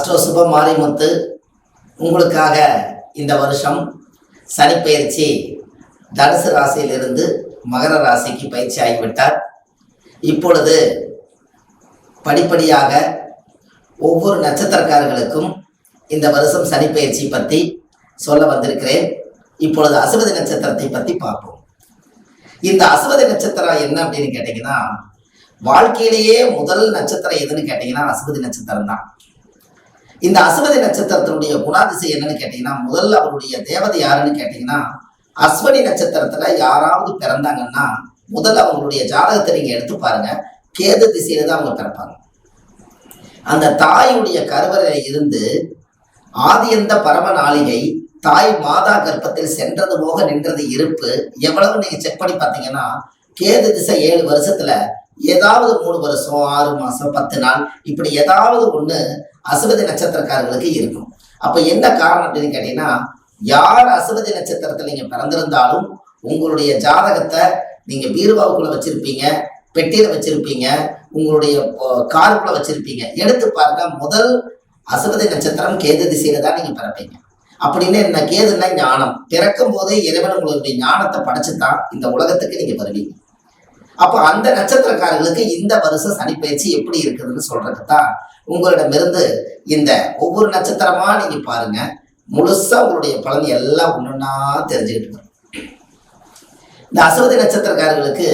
அஷ்டோ சுப மாரிமுத்து உங்களுக்காக இந்த வருஷம் சனிப்பயிற்சி தனுசு ராசியிலிருந்து மகர ராசிக்கு பயிற்சி ஆகிவிட்டார் இப்பொழுது படிப்படியாக ஒவ்வொரு நட்சத்திரக்காரர்களுக்கும் இந்த வருஷம் சனிப்பயிற்சி பற்றி சொல்ல வந்திருக்கிறேன். இப்பொழுது அசுவதி நட்சத்திரத்தை பற்றி பார்ப்போம். இந்த அசுவதி நட்சத்திரம் என்ன அப்படின்னு கேட்டிங்கன்னா வாழ்க்கையிலேயே முதல் நட்சத்திரம் எதுன்னு கேட்டிங்கன்னா அசுவதி நட்சத்திரம் தான் இந்த அஸ்வதி நட்சத்திரத்தினுடைய குணாதிசை என்னன்னு கேட்டிங்கன்னா முதல்ல அவருடைய தேவதை யாருன்னு கேட்டிங்கன்னா அஸ்வனி நட்சத்திரத்துல யாராவது பிறந்தாங்கன்னா முதல்ல அவங்களுடைய ஜாதகத்தை நீங்க எடுத்து பாருங்க. கேது திசையில தான் அவங்க பிறப்பாங்க. அந்த தாயுடைய கருவறையில இருந்து ஆதியந்த பரம நாளிகை தாய் மாதா கர்ப்பத்தில் சென்றது போக நின்றது இருப்பு எவ்வளவு நீங்க செக் பண்ணி பார்த்தீங்கன்னா கேது திசை ஏழு வருஷத்துல ஏதாவது மூணு வருஷம் ஆறு மாசம் பத்து நாள் இப்படி ஏதாவது ஒன்று அசுபதி நட்சத்திரக்காரர்களுக்கு இருக்கும். அப்ப என்ன காரணம் அப்படின்னு கேட்டீங்கன்னா யார் அசுபதி நட்சத்திரத்தில் நீங்க பிறந்திருந்தாலும் உங்களுடைய ஜாதகத்தை நீங்க பீருவாவுக்குள்ள வச்சிருப்பீங்க பெட்டியில வச்சிருப்பீங்க உங்களுடைய காருக்குள்ள வச்சிருப்பீங்க. எடுத்து பாருங்க முதல் அசுபதி நட்சத்திரம் கேது திசையில தான் நீங்க பிறப்பீங்க. அப்படின்னு என்ன கேதுன்னா ஞானம். பிறக்கும் போதே இறைவன் உங்களுடைய ஞானத்தை படைச்சுதான் இந்த உலகத்துக்கு நீங்க வருவீங்க. அப்போ அந்த நட்சத்திரக்காரர்களுக்கு இந்த வருஷம் சனிப்பயிற்சி எப்படி இருக்குதுன்னு சொல்றதுக்கு தான் உங்களிடமிருந்து இந்த ஒவ்வொரு நட்சத்திரமா நீங்க பாருங்க. முழுசா உங்களுடைய பலன் எல்லாம் ஒன்றுன்னா தெரிஞ்சுக்கிட்டு இந்த அசுவதி நட்சத்திரக்காரர்களுக்கு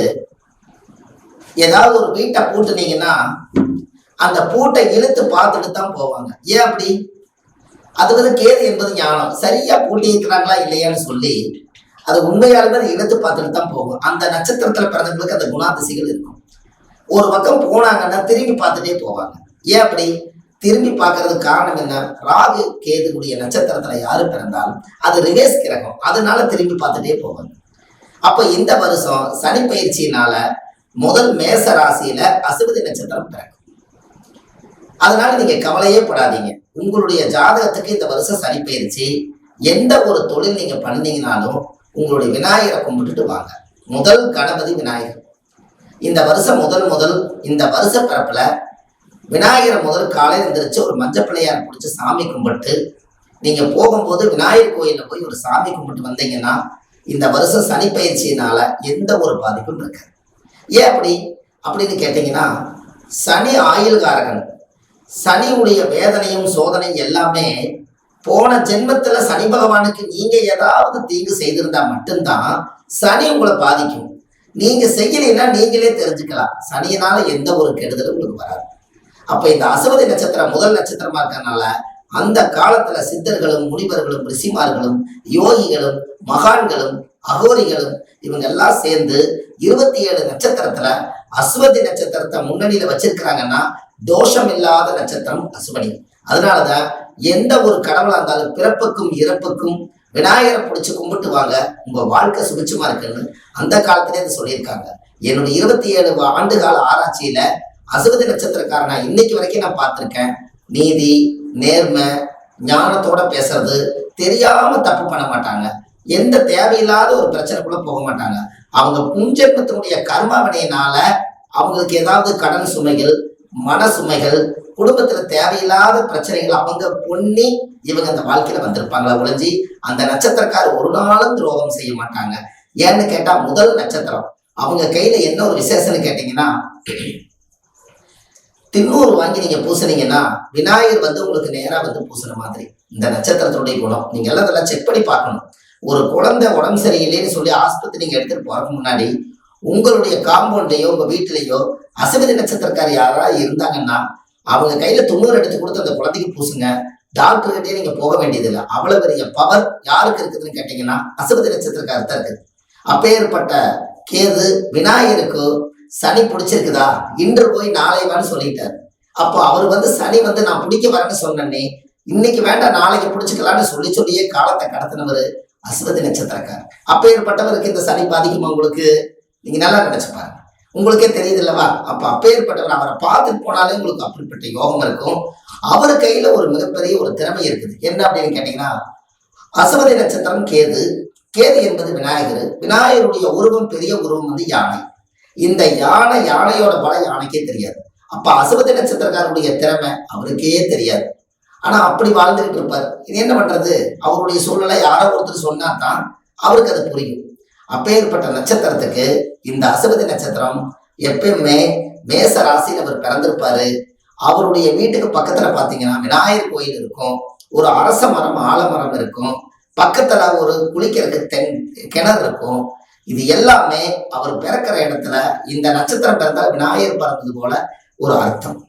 ஏதாவது ஒரு வீட்டை பூட்டுனீங்கன்னா அந்த பூட்டை இழுத்து பார்த்துட்டு தான் போவாங்க. ஏன் அப்படி? அது வந்து கேது என்பது ஞானம். சரியா பூட்டி இருக்கிறாங்களா இல்லையான்னு சொல்லி அது உண்மையா இருந்தால் எடுத்து பார்த்துட்டு தான் போகும். அந்த நட்சத்திரத்துல பிறந்தவங்களுக்கு அந்த குணாதிசைகள் இருக்கும். ஒரு பக்கம் போனாங்கன்னா திரும்பி பார்த்துட்டே போவாங்க. ஏன் அப்படி? திரும்பி பார்க்கறதுக்கு காரணம் என்ன? ராகு கேதுடைய நட்சத்திரத்துல யாரு பிறந்தாலும் அது ரிவேஸ் கிரகம். அதனால திரும்பி பார்த்துட்டே போவாங்க. அப்ப இந்த வருஷம் சனி பயிற்சியினால முதல் மேச ராசியில அசுபதி நட்சத்திரம் பிறக்கும். அதனால நீங்க கவலையே படாதீங்க. உங்களுடைய ஜாதகத்துக்கு இந்த வருஷம் சனி பயிற்சி எந்த ஒரு தொழில் நீங்க பண்ணீங்கனாலும் உங்களுடைய விநாயகரை கும்பிட்டுட்டு வாங்க. முதல் கணபதி விநாயகர். இந்த வருஷம் முதல் முதல் இந்த வருஷ பிறப்புல விநாயகரை முதல் காலையில் எழுந்திரிச்சு ஒரு மஞ்சள் பிள்ளையார் பிடிச்சி சாமி கும்பிட்டு நீங்க போகும்போது விநாயகர் கோயிலில் போய் ஒரு சாமி கும்பிட்டு வந்தீங்கன்னா இந்த வருஷம் சனி பயிற்சியினால எந்த ஒரு பாதிப்பும் இருக்காது. ஏன் அப்படி? அப்படின்னு கேட்டீங்கன்னா சனி ஆயுள்காரகன். சனியுடைய வேதனையும் சோதனையும் எல்லாமே போன ஜென்மத்துல சனி பகவானுக்கு நீங்க ஏதாவது தீங்கு செய்திருந்தா மட்டும்தான் சனி உங்களை பாதிக்கும். நீங்க செய்யலைன்னா நீங்களே தெரிஞ்சுக்கலாம். சனியினால எந்த ஒரு கெடுதலும் உங்களுக்கு வராது. அப்ப இந்த அசுவதி நட்சத்திரம் முதல் நட்சத்திரமா இருக்கனால அந்த காலத்துல சித்தர்களும் முனிவர்களும் ரிஷிமார்களும் யோகிகளும் மகான்களும் அகோரிகளும் இவங்க எல்லாம் சேர்ந்து இருபத்தி ஏழு நட்சத்திரத்துல அஸ்வதி நட்சத்திரத்தை முன்னணியில வச்சிருக்கிறாங்கன்னா தோஷம் இல்லாத நட்சத்திரம் அசுவனி அதனாலதான் எந்த ஒரு கடவுளா இருந்தாலும் பிறப்புக்கும் இறப்புக்கும் விநாயகரை பிடிச்சு கும்பிட்டு வாங்க. உங்க வாழ்க்கை சுபிச்சமா இருக்குன்னு அந்த காலத்திலே இதை சொல்லியிருக்காங்க. என்னுடைய இருபத்தி ஏழு ஆண்டு கால ஆராய்ச்சியில அசுபதி நட்சத்திரக்காரனா இன்னைக்கு வரைக்கும் நான் பார்த்திருக்கேன். நீதி நேர்மை ஞானத்தோட பேசுறது தெரியாம தப்பு பண்ண மாட்டாங்க. எந்த தேவையில்லாத ஒரு பிரச்சனைக்குள்ள போக மாட்டாங்க. அவங்க முன்ஜென்மத்தினுடைய கர்ம வினையினால அவங்களுக்கு ஏதாவது கடன் சுமைகள் மன சுமைகள் குடும்பத்துல தேவையில்லாத பிரச்சனைகள் அவங்க பொண்ணி இவங்க அந்த வாழ்க்கையில வந்திருப்பாங்களா ஒழிஞ்சி அந்த நட்சத்திரக்காரர் ஒரு நாளும் துரோகம் செய்ய மாட்டாங்க. ஏன்னு கேட்டா முதல் நட்சத்திரம். அவங்க கையில என்ன ஒரு விசேஷம்னு கேட்டீங்கன்னா திண்ணூறு வாங்கி நீங்க பூசுனீங்கன்னா விநாயகர் வந்து உங்களுக்கு நேரா வந்து பூசுற மாதிரி. இந்த நட்சத்திரத்துடைய குணம். நீங்க எல்லாம் இதெல்லாம் செக் பண்ணி பார்க்கணும். ஒரு குழந்தை உடம்பு சரியில்லைன்னு சொல்லி ஆஸ்பத்திரி நீங்க எடுத்துட்டு போறதுக்கு முன்னாடி உங்களுடைய காம்பவுண்டையோ உங்க வீட்டிலேயோ அசுவதி நட்சத்திரக்கார் யாரா இருந்தாங்கன்னா அவங்க கையில தொண்ணூறு எடுத்து கொடுத்து அந்த குழந்தைக்கு பூசுங்க. டாக்டர் கிட்டே நீங்க போக வேண்டியதில்லை. அவ்வளவு பெரிய பவர் யாருக்கு இருக்குதுன்னு கேட்டீங்கன்னா அசபதி நட்சத்திரக்காரர் தான் இருக்குது. அப்பேற்பட்ட கேது விநாயகருக்கு சனி பிடிச்சிருக்குதா? இன்று போய் நாளைவான்னு சொல்லிட்டார் சொல்லிட்டாரு. அப்போ அவர் வந்து சனி வந்து நான் பிடிக்க வரேன்னு சொன்னேனே இன்னைக்கு வேண்டாம் நாளைக்கு பிடிச்சிக்கலாம்னு சொல்லி சொல்லியே காலத்தை கடத்தினவர் அசுவதி நட்சத்திரக்கார் அப்பேற்பட்டவருக்கு இந்த சனி பாதிக்குமா உங்களுக்கு? நீங்க நல்லா நினைச்சு பாருங்க. உங்களுக்கே தெரியுது இல்லவா அப்ப அப்பேற்பட்டவர் அவரை பார்த்துட்டு போனாலே உங்களுக்கு அப்படிப்பட்ட யோகம் இருக்கும். அவர் கையில ஒரு மிகப்பெரிய ஒரு திறமை இருக்குது. என்ன அப்படின்னு கேட்டீங்கன்னா அசுவதி நட்சத்திரம் கேது. கேது என்பது விநாயகர். விநாயகருடைய உருவம் பெரிய உருவம் வந்து யானை. இந்த யானை யானையோட பலம் யானைக்கே தெரியாது. அப்ப அசுவதி நட்சத்திரக்காரருடைய திறமை அவருக்கே தெரியாது. ஆனா அப்படி வாழ்ந்துகிட்டு இருப்பார். இது என்ன பண்றது? அவருடைய சூழ்நிலை யாரோ ஒருத்தர் சொன்னா தான் அவருக்கு அது புரியும். அப்பேற்பட்ட நட்சத்திரத்துக்கு இந்த அசுபதி நட்சத்திரம் எப்பயுமே மேச ராசியில் அவர் பிறந்திருப்பாரு. அவருடைய வீட்டுக்கு பக்கத்துல பாத்தீங்கன்னா விநாயகர் கோயில் இருக்கும். ஒரு அரச மரம் ஆலமரம் இருக்கும். பக்கத்துல ஒரு குளிக்கிறதுக்கு தென் கிணறு இருக்கும். இது எல்லாமே அவர் பிறக்கிற இடத்துல இந்த நட்சத்திரம் பிறந்தால் விநாயகர் பிறந்தது போல ஒரு அர்த்தம்.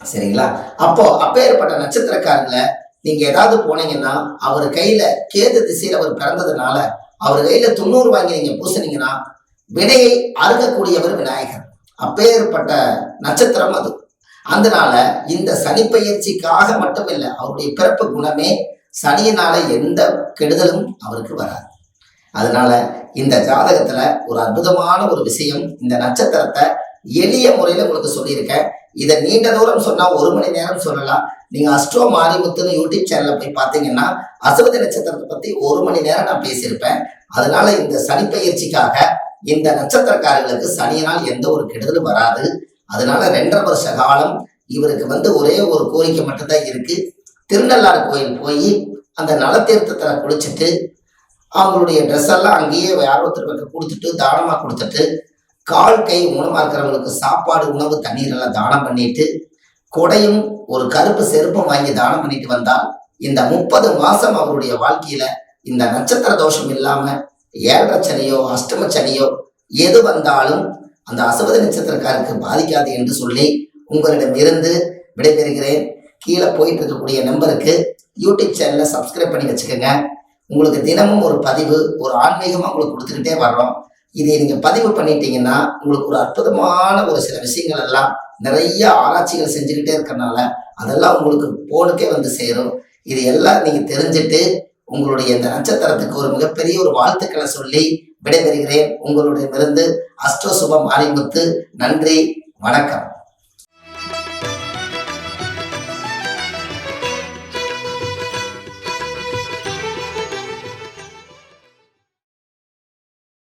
சரிங்களா? அப்போ அப்பேற்பட்ட நட்சத்திரக்காரங்கள நீங்க ஏதாவது போனீங்கன்னா அவர் கையில கேது திசையில அவர் பிறந்ததுனால அவர் கையில தொண்ணூறு வாங்கி நீங்க பூசினீங்கன்னா வினையை அறுக்கக்கூடியவர் விநாயகர். அப்பேற்பட்ட நட்சத்திரம் அது. அதனால இந்த சனி பயிற்சிக்காக மட்டும் இல்லை அவருடைய பிறப்பு குணமே சனியினால எந்த கெடுதலும் அவருக்கு வராது. அதனால இந்த ஜாதகத்துல ஒரு அற்புதமான ஒரு விஷயம் இந்த நட்சத்திரத்தை எளிய முறையில உங்களுக்கு சொல்லியிருக்கேன். இதை நீண்ட தூரம் சொன்னா ஒரு மணி நேரம் சொல்லலாம். நீங்க அஸ்ட்ரோ மாரிமுத்துன்னு யூடியூப் சேனல்ல போய் பார்த்தீங்கன்னா அசுவதி நட்சத்திரத்தை பத்தி ஒரு மணி நேரம் நான் பேசியிருப்பேன். அதனால இந்த சனி பயிற்சிக்காக இந்த நட்சத்திரக்காரர்களுக்கு சனியினால் எந்த ஒரு கெடுதலும் வராது. அதனால ரெண்டரை வருஷ காலம் இவருக்கு வந்து ஒரே ஒரு கோரிக்கை மட்டும்தான் இருக்கு. திருநள்ளாறு கோயில் போய் அந்த நலத்தீர்த்தத்தில் குளிச்சுட்டு அவங்களுடைய ட்ரெஸ் எல்லாம் அங்கேயே யாரோ கொடுத்துட்டு தானமாக கொடுத்துட்டு கால் கை மூலமாக இருக்கிறவங்களுக்கு சாப்பாடு உணவு தண்ணீர் எல்லாம் தானம் பண்ணிட்டு கொடையும் ஒரு கருப்பு செருப்பும் வாங்கி தானம் பண்ணிட்டு வந்தால் இந்த முப்பது மாசம் அவருடைய வாழ்க்கையில இந்த நட்சத்திர தோஷம் இல்லாம ஏழரை சனியோ அஷ்டம சனியோ எது வந்தாலும் அந்த அசுவத நட்சத்திரக்காருக்கு பாதிக்காது என்று சொல்லி உங்களிடம் இருந்து விடைபெறுகிறேன். கீழே போயிட்டு இருக்கக்கூடிய நம்பருக்கு யூடியூப் சேனலை சப்ஸ்கிரைப் பண்ணி வச்சுக்கோங்க. உங்களுக்கு தினமும் ஒரு பதிவு ஒரு ஆன்மீகமாக உங்களுக்கு கொடுத்துக்கிட்டே வர்றோம் இதை நீங்கள் பதிவு பண்ணிட்டீங்கன்னா உங்களுக்கு ஒரு அற்புதமான ஒரு சில விஷயங்கள் எல்லாம் நிறைய ஆராய்ச்சிகள் செஞ்சுக்கிட்டே இருக்கிறனால அதெல்லாம் உங்களுக்கு போனுக்கே வந்து சேரும். இது எல்லாம் நீங்கள் தெரிஞ்சுட்டு உங்களுடைய இந்த நட்சத்திரத்துக்கு ஒரு மிகப்பெரிய ஒரு வாழ்த்துக்களை சொல்லி விடைபெறுகிறேன். உங்களுடைய மிருந்து அஷ்டசுபம் ஆரம்பித்து நன்றி வணக்கம்.